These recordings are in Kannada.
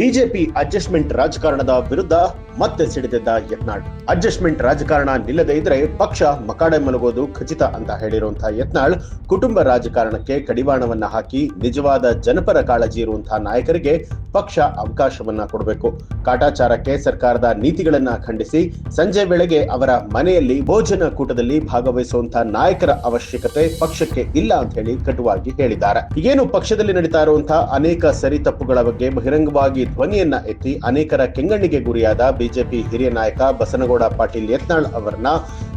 ಬಿಜೆಪಿ ಅಡ್ಜಸ್ಟ್ಮೆಂಟ್ ರಾಜಕಾರಣದ ವಿರುದ್ಧ ಮತ್ತೆ ಸಿಡಿದಿದ್ದ ಯತ್ನಾಳ್. ಅಡ್ಜಸ್ಟ್ಮೆಂಟ್ ರಾಜಕಾರಣ ನಿಲ್ಲದೇ ಇದ್ರೆ ಪಕ್ಷ ಮಕಾಡೆ ಮಲಗೋದು ಖಚಿತ ಅಂತ ಹೇಳಿರುವಂತಹ ಯತ್ನಾಳ್ ಕುಟುಂಬ ರಾಜಕಾರಣಕ್ಕೆ ಕಡಿವಾಣವನ್ನ ಹಾಕಿ ನಿಜವಾದ ಜನಪರ ಕಾಳಜಿ ಇರುವಂತಹ ನಾಯಕರಿಗೆ ಪಕ್ಷ ಅವಕಾಶವನ್ನ ಕೊಡಬೇಕು. ಕಾಟಾಚಾರಕ್ಕೆ ಸರ್ಕಾರದ ನೀತಿಗಳನ್ನ ಖಂಡಿಸಿ ಸಂಜೆ ವೇಳೆಗೆ ಅವರ ಮನೆಯಲ್ಲಿ ಭೋಜನ ಕೂಟದಲ್ಲಿ ಭಾಗವಹಿಸುವಂತಹ ನಾಯಕರ ಅವಶ್ಯಕತೆ ಪಕ್ಷಕ್ಕೆ ಇಲ್ಲ ಅಂತ ಹೇಳಿ ಕಟುವಾಗಿ ಹೇಳಿದ್ದಾರೆ. ಏನು ಪಕ್ಷದಲ್ಲಿ ನಡೀತಾ ಇರುವಂತಹ ಅನೇಕ ಸರಿ ತಪ್ಪುಗಳ ಬಗ್ಗೆ ಬಹಿರಂಗವಾಗಿ ಧ್ವನಿಯನ್ನ ಎತ್ತಿ ಅನೇಕರ ಕೆಂಗಣ್ಣಿಗೆ ಗುರಿಯಾದ ಬಿಜೆಪಿ ಹಿರಿಯ ನಾಯಕ ಬಸನಗೌಡ ಪಾಟೀಲ್ ಯತ್ನಾಳ್ ಅವರನ್ನ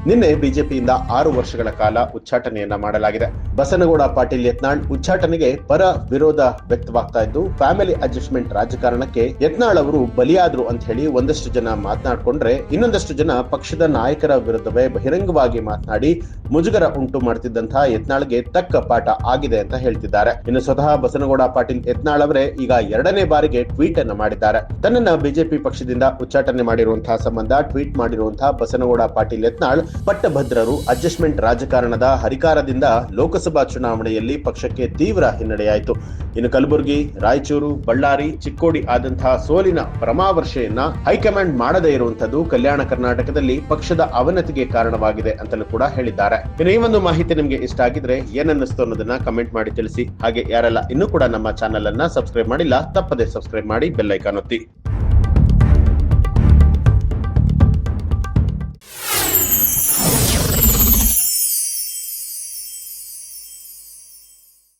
ನಿನ್ನೆ ಬಿಜೆಪಿಯಿಂದ ಆರು ವರ್ಷಗಳ ಕಾಲ ಉಚ್ಚಾಟನೆಯನ್ನ ಮಾಡಲಾಗಿದೆ. ಬಸನಗೌಡ, ಪಾಟೀಲ್ ಯತ್ನಾಳ್ ಉಚ್ಚಾಟನೆಗೆ ಪರ ವಿರೋಧ ವ್ಯಕ್ತವಾಗ್ತಾ ಇದ್ದು, ಫ್ಯಾಮಿಲಿ ಅಡ್ಜಸ್ಟ್ಮೆಂಟ್ ರಾಜಕಾರಣಕ್ಕೆ ಯತ್ನಾಳ್ ಅವರು ಬಲಿಯಾದ್ರು ಅಂತ ಹೇಳಿ ಒಂದಷ್ಟು ಜನ ಮಾತನಾಡ್ಕೊಂಡ್ರೆ ಇನ್ನೊಂದಷ್ಟು ಜನ ಪಕ್ಷದ ನಾಯಕರ ವಿರುದ್ಧವೇ ಬಹಿರಂಗವಾಗಿ ಮಾತನಾಡಿ ಮುಜುಗರ ಉಂಟು ಮಾಡ್ತಿದ್ದಂತಹ ಯತ್ನಾಳ್ಗೆ ತಕ್ಕ ಪಾಠ ಆಗಿದೆ ಅಂತ ಹೇಳ್ತಿದ್ದಾರೆ. ಇನ್ನು ಸ್ವತಃ ಬಸನಗೌಡ, ಪಾಟೀಲ್ ಯತ್ನಾಳ್ ಅವರೇ ಈಗ ಎರಡನೇ ಬಾರಿಗೆ ಟ್ವೀಟ್ ಅನ್ನು ಮಾಡಿದ್ದಾರೆ. ತನ್ನನ್ನ ಬಿಜೆಪಿ ಪಕ್ಷದಿಂದ ಉಚ್ಚಾಟನೆ ಮಾಡಿರುವಂತಹ ಸಂಬಂಧ, ಟ್ವೀಟ್ ಮಾಡಿರುವಂತಹ ಬಸನಗೌಡ, ಪಾಟೀಲ್ ಯತ್ನಾಳ್ ಪಟ್ಟಭದ್ರರು ಅಡ್ಜಸ್ಟ್ಮೆಂಟ್ ರಾಜಕಾರಣದ ಹರಿಕಾರದಿಂದ ಲೋಕಸಭಾ ಚುನಾವಣೆಯಲ್ಲಿ ಪಕ್ಷಕ್ಕೆ ತೀವ್ರ ಹಿನ್ನಡೆಯಾಯಿತು. ಇನ್ನು ಕಲಬುರಗಿ, ರಾಯಚೂರು, ಬಳ್ಳಾರಿ, ಚಿಕ್ಕೋಡಿ ಆದಂತಹ ಸೋಲಿನ ಪರಮಾವರ್ಷೆಯನ್ನ ಹೈಕಮಾಂಡ್ ಮಾಡದೇ ಇರುವಂತದ್ದು ಕಲ್ಯಾಣ ಕರ್ನಾಟಕದಲ್ಲಿ ಪಕ್ಷದ ಅವನತಿಗೆ ಕಾರಣವಾಗಿದೆ ಅಂತಲೂ ಕೂಡ ಹೇಳಿದ್ದಾರೆ. ಇನ್ನು ಈ ಒಂದು ಮಾಹಿತಿ ನಿಮಗೆ ಇಷ್ಟ ಆಗಿದ್ರೆ ಏನನ್ನಿಸ್ತು ಅನ್ನೋದನ್ನ ಕಮೆಂಟ್ ಮಾಡಿ ತಿಳಿಸಿ. ಹಾಗೆ ಯಾರೆಲ್ಲ ಇನ್ನೂ ಕೂಡ ನಮ್ಮ ಚಾನೆಲ್ ಅನ್ನ ಸಬ್ಸ್ಕ್ರೈಬ್ ಮಾಡಿಲ್ಲ, ತಪ್ಪದೆ ಸಬ್ಸ್ಕ್ರೈಬ್ ಮಾಡಿ ಬೆಲ್ಲೈಕಾನ್ ಒತ್ತಿ.